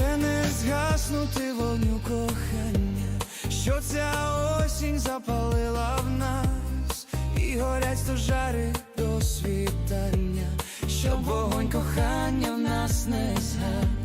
Вже не згаснути вогню кохання, що ця осінь запалила в нас, і горять стожари до світання, щоб вогонь кохання в нас не згас.